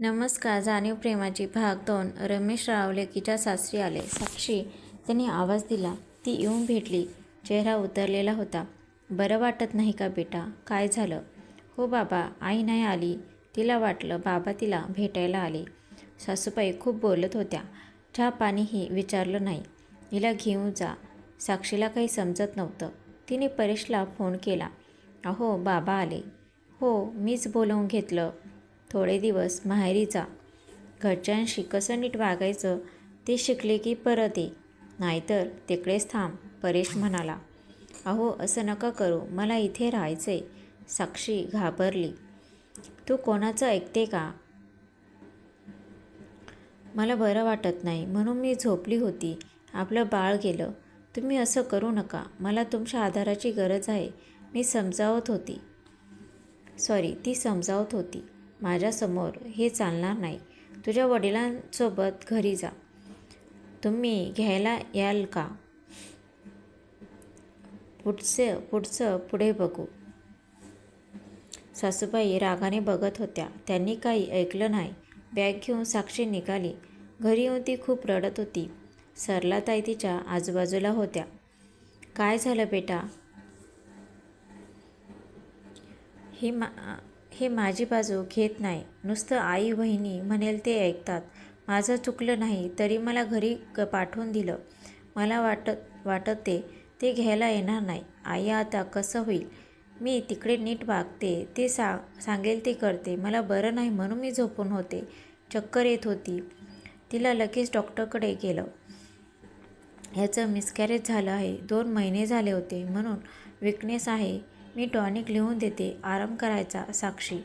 नमस्कार जाणीव प्रेमाची भाग दोन. रमेश रावले लेकीच्या सासरी आले. साक्षी त्यांनी आवाज दिला. ती येऊन भेटली. चेहरा उतरलेला होता. बरं वाटत नाही का बेटा? काय झालं? हो बाबा आई नाही आली. तिला वाटलं बाबा तिला भेटायला आले. सासूबाई खूप बोलत होत्या. चहा पाणीही विचारलं नाही. हिला घेऊन जा. साक्षीला काही समजत नव्हतं. तिने परेशला फोन केला. अहो बाबा आले. हो मीच बोलवून घेतलं. थोडे दिवस माहेरी जा घरच्यांशी कसं नीट वागायचं ते शिकले की परत ये. नाहीतर तिकडेच थांब परेश म्हणाला. अहो असं नका करू मला इथे राहायचंय. साक्षी घाबरली. तू कोणाचं ऐकते का? मला बरं वाटत नाही म्हणून मी झोपली होती. आपलं बाळ गेलं. तुम्ही असं करू नका मला तुमच्या आधाराची गरज आहे. मी समजावत होती. सॉरी ती समजावत होती. माझ्यासमोर हे चालणार नाही. तुझ्या वडिलांसोबत घरी जा. तुम्ही घ्यायला याल का? पुढचं पुढचं पुढे बघू. सासूबाई रागाने बघत होत्या. त्यांनी काही ऐकलं नाही. बॅग घेऊन साक्षी निघाली. घरी येऊन ती खूप रडत होती. सरलाताई तिच्या आजूबाजूला होत्या. काय झालं बेटा? ही मा हे माझी बाजू घेत नाही. नुसतं आई बहिणी म्हणेल ते ऐकतात. माझं चुकलं नाही तरी मला घरी क पाठवून दिलं. मला वाटत वाटत ते ते घ्यायला येणार नाही. आई आता कसं होईल? मी तिकडे नीट वागते ते सा सांगेल ते करते. मला बरं नाही म्हणून मी झोपून होते. चक्कर येत होती. तिला लगेच डॉक्टरकडे गेलं. ह्याचं मिसकॅरेज झालं आहे. दोन महिने झाले होते म्हणून विकनेस आहे. मी टॉनिक लिहून देते आराम करायचा साक्षी.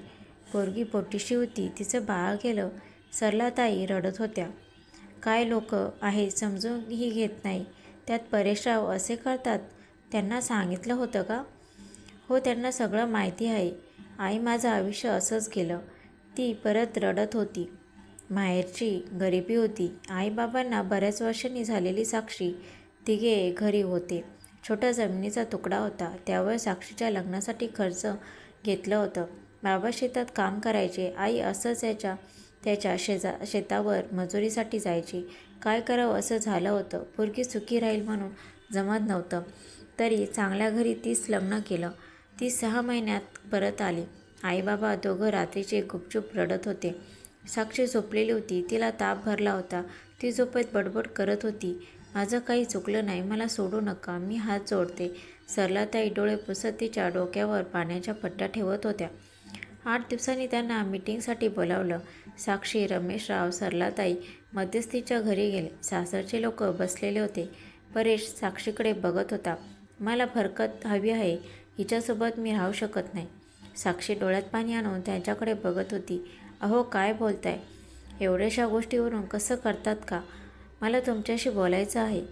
पोरगी पोटीशी होती तिचं बाळ गेलं. सरलाताई रडत होत्या. काय लोक आहेत समजूनही घेत नाही. त्यात परेशराव असे करतात त्यांना सांगितलं होतं का? हो त्यांना सगळं माहिती आहे. आई माझं आयुष्य असंच गेलं. ती परत रडत होती. माहेरची गरिबी होती. आईबाबांना बऱ्याच वर्षांनी झालेली साक्षी. तिघे घरी होते. छोट्या जमिनीचा तुकडा होता. त्यावर साक्षीच्या लग्नासाठी खर्च घेतलं होतं. बाबा शेतात काम करायचे. आई असंच याच्या त्याच्या शेजा शेतावर मजुरीसाठी जायची. काय करावं असं झालं होतं. पोरगी सुखी राहील म्हणून जमत नव्हतं. तरी चांगल्या घरी तीच लग्न केलं. ती सहा महिन्यात परत आली. आई बाबा दोघं रात्रीचे गुपचूप रडत होते. साक्षी झोपलेली होती. तिला ताप भरला होता. ती झोपेत बडबड करत होती. माझं काही चुकलं नाही. मला सोडू नका. मी हात जोडते. सरलाताई डोळे पुसत तिच्या डोक्यावर पाण्याच्या पट्ट्या ठेवत होत्या. आठ दिवसांनी त्यांना मीटिंगसाठी बोलावलं. साक्षी रमेशराव सरलाताई मध्यस्थीच्या घरी गेले. सासरचे लोक बसलेले होते. परेश साक्षीकडे बघत होता. मला फरकत हवी आहे. हिच्यासोबत मी राहू शकत नाही. साक्षी डोळ्यात पाणी आणून त्यांच्याकडे बघत होती. अहो काय बोलताय? एवढ्याशा गोष्टीवरून कसं करतात का? मला तुमच्याशी बोलायचं आहे.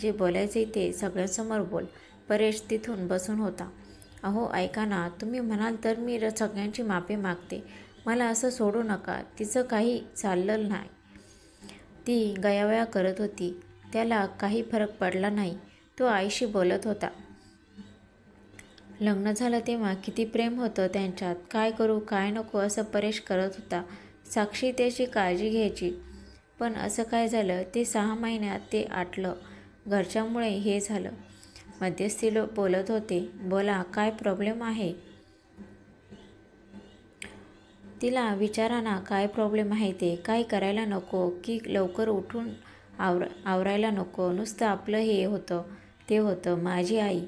जे बोलायचे ते सगळ्यांसमोर बोल. परेश तिथून बसून होता. अहो ऐका ना तुम्ही म्हणाल तर मी र सगळ्यांची माफी मागते. मला असं सोडू नका. तिचं काही चाललं नाही. ती गयावया करत होती. त्याला काही फरक पडला नाही. तो आईशी बोलत होता. लग्न झालं तेव्हा किती प्रेम होतं त्यांच्यात. काय करू काय नको असं परेश करत होता. साक्षी त्याची काळजी घ्यायची. पण असं काय झालं? ते सहा महिन्यात ते आटलं. घरच्यामुळे हे झालं. मध्यस्थी लोक बोलत होते. बोला काय प्रॉब्लेम आहे? तिला विचारा ना काय प्रॉब्लेम आहे ते? काय करायला नको? की लवकर उठून आवर आवरायला नको. नुसतं आपलं हे होतं ते होतं. माझी आई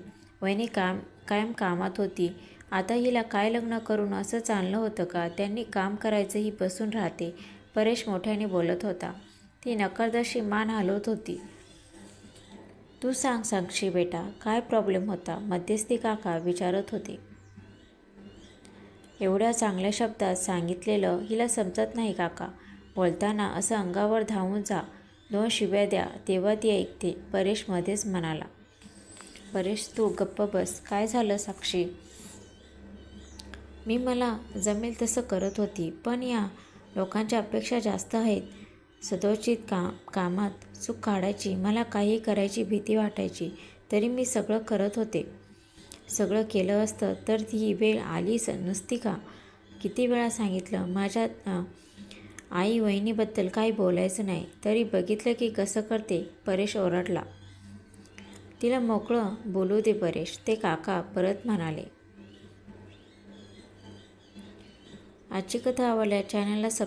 वहिनी काम कायम कामात होती. आता हिला काय लग्न करून असं चाललं होतं का? त्यांनी काम करायचं ही बसून राहते. परेश मोठ्याने बोलत होता. ती नकरदशी मान हलवत होती. तू सांग सांगशी बेटा काय प्रॉब्लेम होता? मध्यस्थी काका विचारत होते. एवढ्या चांगल्या शब्दात सांगितलेलं हिला समजत नाही काका. बोलताना असं अंगावर धावून जा. दोन शिव्या द्या तेव्हा ती ऐकते परेश मध्येच म्हणाला. परेश तू गप्प बस. काय झालं साक्षी? मी मला जमेल तसं करत होती पण या लोकांच्या अपेक्षा जास्त आहेत. सदोचित काम कामात चूक काढायची मला काही करायची भीती वाटायची तरी मी सगळं करत होते. सगळं केलं असतं तर ती वेळ आलीच नसती का? किती वेळा सांगितलं माझ्या आई वहिनीबद्दल काही बोलायचं नाही तरी बघितलं की कसं करते परेश ओरडला. तिला मोकळं बोलू दे परेश ते काका परत म्हणाले. आजची कथा आवडल्या चॅनलला सब